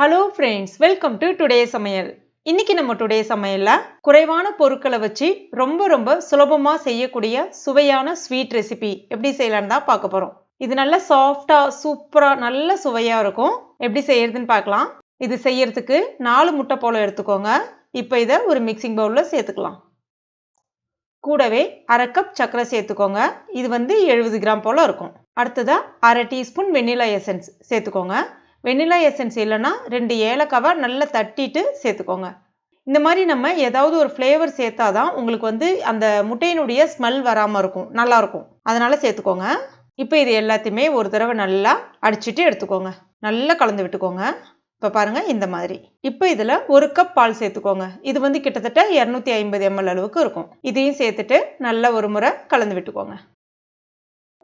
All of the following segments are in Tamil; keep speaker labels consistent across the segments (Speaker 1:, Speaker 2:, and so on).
Speaker 1: Hello friends welcome to today சமையல் இன்னைக்கு நம்ம டுடே சமையலில் குறைவான பொருட்களை வச்சு ரொம்ப ரொம்ப சுலபமாக செய்யக்கூடிய சுவையான ஸ்வீட் ரெசிபி எப்படி செய்யலான்னு தான் பார்க்க போகிறோம் இது நல்ல சாஃப்டாக சூப்பராக நல்ல சுவையாக இருக்கும். எப்படி செய்யறதுன்னு பார்க்கலாம். இது செய்யறதுக்கு நாலு முட்டை போல எடுத்துக்கோங்க. இப்போ இதை ஒரு மிக்சிங் பவுலில் சேர்த்துக்கலாம். கூடவே அரை கப் சர்க்கரை சேர்த்துக்கோங்க. இது வந்து எழுபது கிராம் போல் இருக்கும். அடுத்ததாக அரை டீஸ்பூன் வெண்ணிலா எசன்ஸ் சேர்த்துக்கோங்க. வெண்ணிலா எசன்ஸ் இல்லைன்னா ரெண்டு ஏலக்காவை நல்லா தட்டிட்டு சேர்த்துக்கோங்க. இந்த மாதிரி நம்ம ஏதாவது ஒரு ஃப்ளேவர் சேர்த்தா தான் உங்களுக்கு வந்து அந்த முட்டையினுடைய ஸ்மெல் வராமல் இருக்கும். நல்லாயிருக்கும் அதனால் சேர்த்துக்கோங்க. இப்போ இது எல்லாத்தையுமே ஒரு தடவை நல்லா அடிச்சுட்டு எடுத்துக்கோங்க. நல்லா கலந்து விட்டுக்கோங்க. இப்போ பாருங்கள் இந்த மாதிரி. இப்போ இதில் ஒரு கப் பால் சேர்த்துக்கோங்க. இது வந்து கிட்டத்தட்ட இரநூத்தி ஐம்பது எம்எல் அளவுக்கு இருக்கும். இதையும் சேர்த்துட்டு நல்லா ஒரு முறை கலந்து விட்டுக்கோங்க.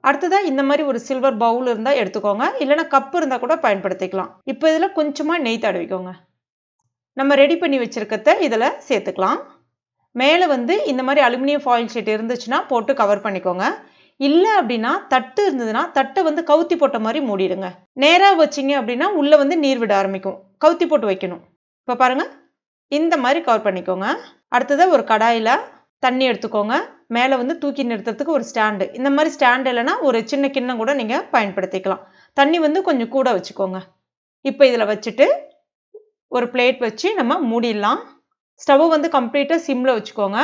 Speaker 1: அடுத்ததாக இந்த மாதிரி ஒரு சில்வர் பவுல் இருந்தால் எடுத்துக்கோங்க. இல்லைனா கப் இருந்தால் கூட பயன்படுத்திக்கலாம். இப்போ இதில் கொஞ்சமாக நெய் தடவிக்கோங்க. நம்ம ரெடி பண்ணி வச்சுருக்கத இதில் சேர்த்துக்கலாம். மேலே வந்து இந்த மாதிரி அலுமினியம் ஃபாயில் ஷீட் இருந்துச்சுன்னா போட்டு கவர் பண்ணிக்கோங்க. இல்லை அப்படின்னா தட்டு இருந்ததுன்னா தட்டை வந்து கவுத்தி போட்ட மாதிரி மூடிடுங்க. நேராக வச்சிங்க அப்படின்னா உள்ளே வந்து நீர் விட ஆரம்பிக்கும். கவுத்தி போட்டு வைக்கணும். இப்போ பாருங்கள் இந்த மாதிரி கவர் பண்ணிக்கோங்க. அடுத்ததாக ஒரு கடாயில் தண்ணி எடுத்துக்கோங்க. மேலே வந்து தூக்கி நிறுத்துறதுக்கு ஒரு ஸ்டாண்டு இந்த மாதிரி ஸ்டாண்டு இல்லைன்னா ஒரு சின்ன கிண்ணம் கூட நீங்கள் பயன்படுத்திக்கலாம். தண்ணி வந்து கொஞ்சம் கூட வச்சுக்கோங்க. இப்போ இதில் வச்சுட்டு ஒரு பிளேட் வச்சு நம்ம மூடிடலாம். ஸ்டவ் வந்து கம்ப்ளீட்டாக சிம்மில் வச்சுக்கோங்க.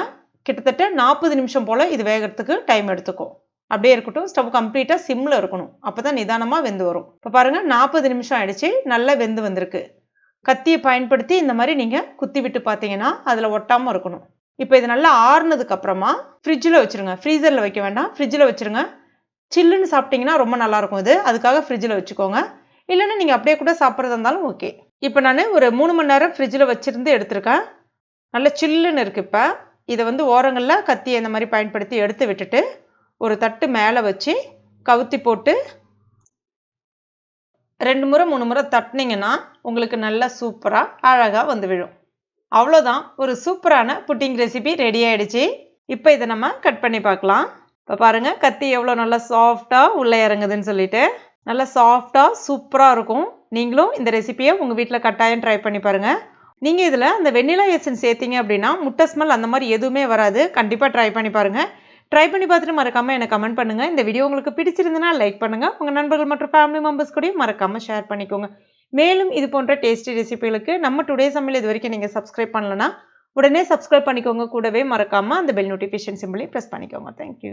Speaker 1: கிட்டத்தட்ட நாற்பது நிமிஷம் போல் இது வேகிறதுக்கு டைம் எடுத்துக்கும். அப்படியே இருக்கட்டும். ஸ்டவ் கம்ப்ளீட்டாக சிம்மில் இருக்கணும். அப்போ தான் நிதானமாக வெந்து வரும். இப்போ பாருங்கள் நாற்பது நிமிஷம் ஆயிடுச்சு. நல்லா வெந்து வந்திருக்கு. கத்தியை பயன்படுத்தி இந்த மாதிரி நீங்கள் குத்தி விட்டு பார்த்தீங்கன்னா அதில் ஒட்டாமல் இருக்கணும். இப்போ இது நல்லா ஆறுனதுக்கு அப்புறமா ஃப்ரிட்ஜில் வச்சுருங்க. ஃப்ரீசரில் வைக்க வேண்டாம். ஃப்ரிட்ஜில் வச்சுருங்க. சில்லுன்னு சாப்பிட்டிங்கன்னா ரொம்ப நல்லாயிருக்கும் இது. அதுக்காக ஃப்ரிட்ஜில் வச்சுக்கோங்க. இல்லைன்னா நீங்கள் அப்படியே கூட சாப்பிட்றதா இருந்தாலும் ஓகே இப்போ நான் ஒரு மூணு மணி நேரம் ஃப்ரிட்ஜில் வச்சுருந்து எடுத்திருக்கேன். நல்ல சில்லுன்னு இருக்குது இப்போ. இதை வந்து ஓரங்களில் கத்தி இந்த மாதிரி பயன்படுத்தி எடுத்து விட்டுட்டு ஒரு தட்டு மேலே வச்சு கவுத்தி போட்டு ரெண்டு முறை மூணு முறை தட்டினீங்கன்னா உங்களுக்கு நல்லா சூப்பராக அழகாக வந்து விழும். அவ்வளோதான். ஒரு சூப்பரான புட்டிங் ரெசிபி ரெடி ஆகிடுச்சு இப்போ இதை நம்ம கட் பண்ணி பார்க்கலாம். இப்போ பாருங்கள் கத்தி எவ்வளோ நல்லா சாஃப்டாக உள்ளே இறங்குதுன்னு சொல்லிட்டு. நல்லா சாஃப்டாக சூப்பராக இருக்கும். நீங்களும் இந்த ரெசிபியை உங்கள் வீட்டில் கட்டாயம் ட்ரை பண்ணி பாருங்கள் நீங்கள் இதில் அந்த வெண்ணிலா எசன் சேர்த்திங்க அப்படின்னா முட்டை ஸ்மெல் அந்த மாதிரி எதுவுமே வராது. கண்டிப்பாக ட்ரை பண்ணி பாருங்கள் ட்ரை பண்ணி பார்த்துட்டு மறக்காமல் எனக்கு கமெண்ட் பண்ணுங்கள் இந்த வீடியோ உங்களுக்கு பிடிச்சிருந்தனா லைக் பண்ணுங்கள் உங்கள் நண்பர்கள் மற்றும் ஃபேமிலி மெம்பர்ஸ் கூடயும் மறக்காமல் ஷேர் பண்ணிக்கோங்க. மேலும் இது போன்ற டேஸ்டி ரெசிபிகளுக்கு நம்ம டுடே சமையல் இது வரைக்கும் நீங்கள் சப்ஸ்கிரைப் பண்ணலன்னா உடனே சப்ஸ்கிரைப் பண்ணிக்கோங்க. கூடவே மறக்காமல் அந்த பெல் நோட்டிஃபிகேஷன் சிம்பிளையும் ப்ரெஸ் பண்ணிக்கோங்க. Thank you